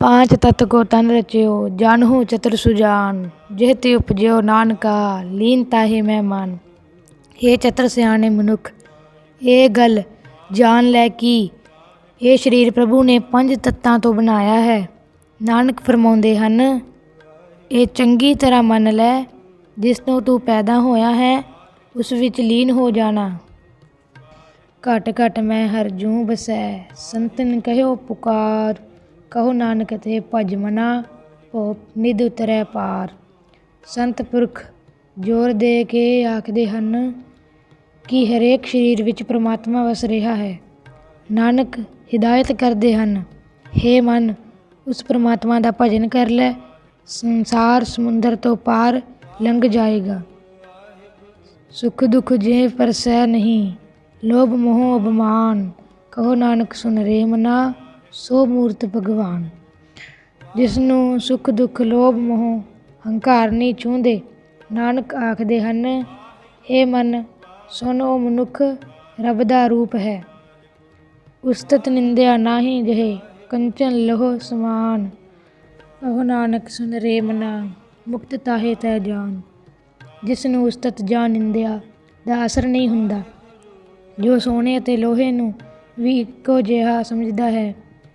ਪਾਂਚ ਤਤ ਕੋ ਤਨ ਰਚਿਓ ਜਾਨਹੂ ਚਤੁਰ ਸੁਜਾਨ। ਜਿਹ ਤੇ ਉਪਜਿਓ ਨਾਨਕਾ, ਲੀਨ ਤਾਹੇ ਮੈਂ ਮਨ। ਇਹ ਚਤਰ ਸਿਆਣੇ ਮਨੁੱਖ ਇਹ ਗੱਲ ਜਾਣ ਲੈ ਕਿ? ਇਹ ਸਰੀਰ ਪ੍ਰਭੂ ਨੇ ਪੰਜ ਤੱਤਾਂ ਤੋਂ ਬਣਾਇਆ ਹੈ। ਨਾਨਕ ਫਰਮਾਉਂਦੇ ਹਨ, ਇਹ ਚੰਗੀ ਤਰ੍ਹਾਂ ਮੰਨ ਲੈ, ਜਿਸ ਤੋਂ ਤੂੰ ਪੈਦਾ ਹੋਇਆ ਹੈ, ਉਸ ਵਿੱਚ ਲੀਨ ਹੋ ਜਾਣਾ। ਘਟ ਘਟ ਮੈਂ ਹਰ ਜੂ ਬਸੈ, ਸੰਤਨ ਕਹਿਓ ਪੁਕਾਰ। ਕਹੋ ਨਾਨਕ ਤੇ ਭਜ ਮਨਾ ਭੋ ਨਿਧ ਉਤਰੈ ਪਾਰ। ਸੰਤ ਪੁਰਖ, ਜ਼ੋਰ ਦੇ ਕੇ ਆਖਦੇ ਹਨ ਕਿ ਹਰੇਕ ਸਰੀਰ ਵਿੱਚ ਪ੍ਰਮਾਤਮਾ ਵਸ ਰਿਹਾ ਹੈ। ਨਾਨਕ ਹਿਦਾਇਤ ਕਰਦੇ ਹਨ हे ਮਨ, ਉਸ ਪ੍ਰਮਾਤਮਾ ਦਾ ਭਜਨ ਕਰ ਲੈ, ਸੰਸਾਰ ਸਮੁੰਦਰ ਤੋਂ ਪਾਰ ਲੰਘ ਜਾਏਗਾ। ਸੁਖ ਦੁਖ ਜੇ ਪਰ ਸਹਿ ਨਹੀਂ, ਲੋਭ ਮੋਹ ਅਭਮਾਨ ਕਹੋ ਨਾਨਕ ਸੁਨ ਰੇ ਮਨਾ ਸੋ ਮੂਰਤ ਭਗਵਾਨ ਜਿਸ ਨੂੰ ਸੁਖ ਦੁਖ ਲੋਭ ਮੋਹ ਹੰਕਾਰ ਨਹੀਂ ਛੂੰਦੇ ਨਾਨਕ ਆਖਦੇ ਹਨ हे ਮਨ ਸੁਨ ਮਨੁੱਖ ਰੱਬ ਦਾ ਰੂਪ ਹੈ। ਉਸਤਤ ਨਿੰਦਿਆ ਨਾਹੀ ਜਹੇ ਕੰਚਨ ਲੋਹ ਸਮਾਨ। ਉਹ ਨਾਨਕ ਸੁਨ ਰੇ ਮਨਾ, ਮੁਕਤ ਤਾਹੇ ਤੈ ਜਾਨ। ਜਿਸ ਨੂੰ ਉਸਤਤ ਜਾਂ ਨਿੰਦਿਆ ਦਾ ਅਸਰ ਨਹੀਂ ਹੁੰਦਾ। ਜੋ ਸੋਨੇ ਅਤੇ ਲੋਹੇ ਨੂੰ ਵੀ ਇੱਕੋ ਜਿਹਾ ਸਮਝਦਾ ਹੈ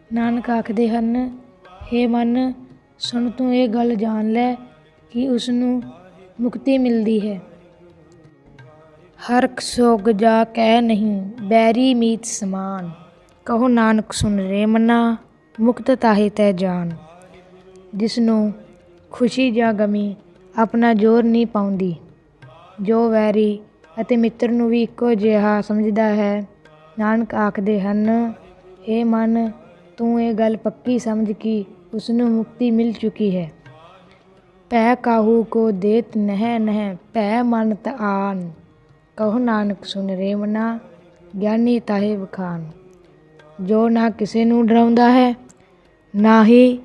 ਨਾਨਕ ਆਖਦੇ ਹਨ हे ਮਨ, ਸੁਣ ਤੂੰ ਇਹ ਗੱਲ ਜਾਣ ਲੈ ਕਿ ਉਸ ਨੂੰ ਮੁਕਤੀ ਮਿਲਦੀ ਹੈ। ਹਰਖ ਸੋਗ ਜਾ ਕਹਿ ਨਹੀਂ, ਬੈਰੀ ਮੀਤ ਸਮਾਨ। ਕਹੋ ਨਾਨਕ ਸੁਨ ਰੇ ਮਨਾ, ਮੁਕਤ ਤਾਹੇ ਤੈ ਜਾਨ। ਜਿਸ ਨੂੰ ਖੁਸ਼ੀ ਜਾਂ ਗਮੀ ਆਪਣਾ ਜ਼ੋਰ ਨਹੀਂ ਪਾਉਂਦੀ, ਜੋ ਵੈਰੀ ਅਤੇ ਮਿੱਤਰ ਨੂੰ ਵੀ ਇੱਕੋ ਜਿਹਾ ਸਮਝਦਾ ਹੈ, ਨਾਨਕ ਆਖਦੇ ਹਨ हे ਮਨ ਤੂੰ ਇਹ ਗੱਲ ਪੱਕੀ ਸਮਝ ਕਿ ਉਸ ਨੂੰ ਮੁਕਤੀ ਮਿਲ ਚੁੱਕੀ ਹੈ। ਪੈ ਕਾਹੂ ਕੋ ਦੇਤ ਨਹਿ ਨਹਿ ਪੈ ਮਨ ਆਨ। ਕਹੋ ਨਾਨਕ ਸੁਨ ਰੇ ਗਿਆਨੀ ਤਾਹੇ ਵਖਾਨ। ਜੋ ਨਾ ਕਿਸੇ ਨੂੰ ਡਰਾਉਂਦਾ ਹੈ, ਨਾ ਹੀ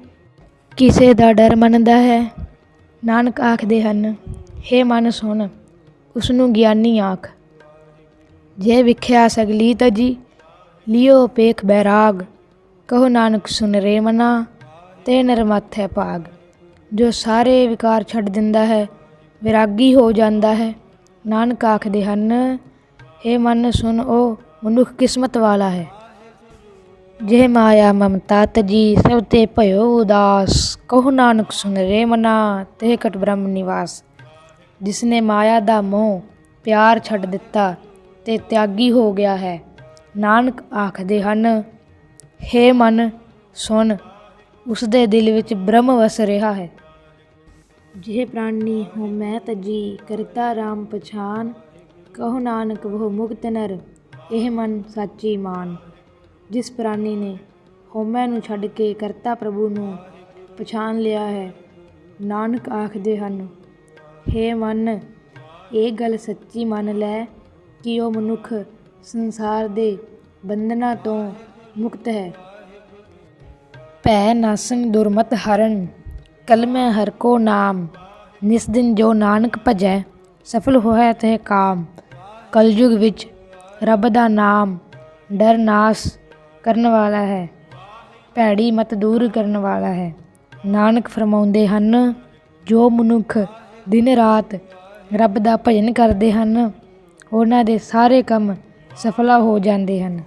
ਕਿਸੇ ਦਾ ਡਰ ਮੰਨਦਾ ਹੈ। ਨਾਨਕ ਆਖਦੇ ਹਨ हे ਮਨ ਸੁਣ ਉਸ ਨੂੰ ਗਿਆਨੀ ਆਖ। ਜੇ ਵਿਖਿਆ ਸਗਲੀ ਤਜੀ, ਲਿਓ ਪੇਖ ਬੈਰਾਗ। ਕਹੋ ਨਾਨਕ ਸੁਨ ਰੇ ਮਨਾ, ਤੇ ਨਰਮਤ ਹੈ ਭਾਗ। ਜੋ ਸਾਰੇ ਵਿਕਾਰ ਛੱਡ ਦਿੰਦਾ ਹੈ, ਵਿਰਾਗੀ ਹੋ ਜਾਂਦਾ ਹੈ। ਨਾਨਕ ਆਖਦੇ ਹਨ हे ਮਨ ਸੁਨ ਉਹ ਮਨੁੱਖ ਕਿਸਮਤ ਵਾਲਾ ਹੈ। ਜੇ ਮਾਇਆ ਮਮਤਾ ਤਜੀ, ਸਭ ਤੇ ਭਇਓ ਉਦਾਸ। ਕਹੋ ਨਾਨਕ ਸੁਨ ਰੇ ਮਨਾ, ਤੇ ਕਟ ਬ੍ਰਹਮ ਨਿਵਾਸ। ਜਿਸ ਨੇ ਮਾਇਆ ਦਾ ਮੋਹ ਪਿਆਰ ਛੱਡ ਦਿੱਤਾ, ਤੇ ਤਿਆਗੀ ਹੋ ਗਿਆ ਹੈ। ਨਾਨਕ ਆਖਦੇ ਹਨ ਹੇ ਮਨ, ਸੁਣ ਉਸ ਦੇ ਦਿਲ ਵਿੱਚ ਬ੍ਰਹਮ ਵਸ ਰਿਹਾ ਹੈ। ਜਿਹ ਪ੍ਰਾਨੀ ਹੋ ਮੈਂ ਤਜੀ ਕਰਤਾ RAM ਪਛਾਨ, ਕਹੋ ਨਾਨਕ ਬਹੁ ਮੁਕਤ ਨਰ, ਇਹ ਮਨ ਸਾਚੀ ਮਾਨ। ਜਿਸ ਪ੍ਰਾਨੀ ਨੇ ਹਉਮੈ ਨੂੰ ਛੱਡ ਕੇ ਕਰਤਾ ਪ੍ਰਭੂ ਨੂੰ ਪਛਾਣ ਲਿਆ ਹੈ, ਨਾਨਕ ਆਖਦੇ ਹਨ हे ਮਨ, ਇਹ ਗੱਲ ਸੱਚੀ ਮੰਨ ਲੈ ਕਿ ਉਹ ਮਨੁੱਖ ਸੰਸਾਰ ਦੇ ਬੰਧਨਾਂ ਤੋਂ ਮੁਕਤ ਹੈ। ਭੈ ਨਾਸਨ ਦੁਰਮਤ ਹਰਨ ਕਲਮੈ ਹਰ ਕੋ ਨਾਮ, ਨਿਸ ਦਿਨ ਜੋ ਨਾਨਕ ਭਜੈ, ਸਫਲ ਹੋਇਆ ਤਹਿ ਕਾਮ। ਕਲਯੁਗ ਵਿੱਚ ਰੱਬ ਦਾ ਨਾਮ ਡਰ ਨਾਸ ਕਰਨ ਵਾਲਾ ਹੈ, ਭੈੜੀ ਮਤ ਦੂਰ ਕਰਨ ਵਾਲਾ ਹੈ। ਨਾਨਕ ਫਰਮਾਉਂਦੇ ਹਨ, ਜੋ ਮਨੁੱਖ ਦਿਨ ਰਾਤ ਰੱਬ ਦਾ ਭਜਨ ਕਰਦੇ ਹਨ, ਉਹਨਾਂ ਦੇ ਸਾਰੇ ਕੰਮ ਸਫਲਾ ਹੋ ਜਾਂਦੇ ਹਨ।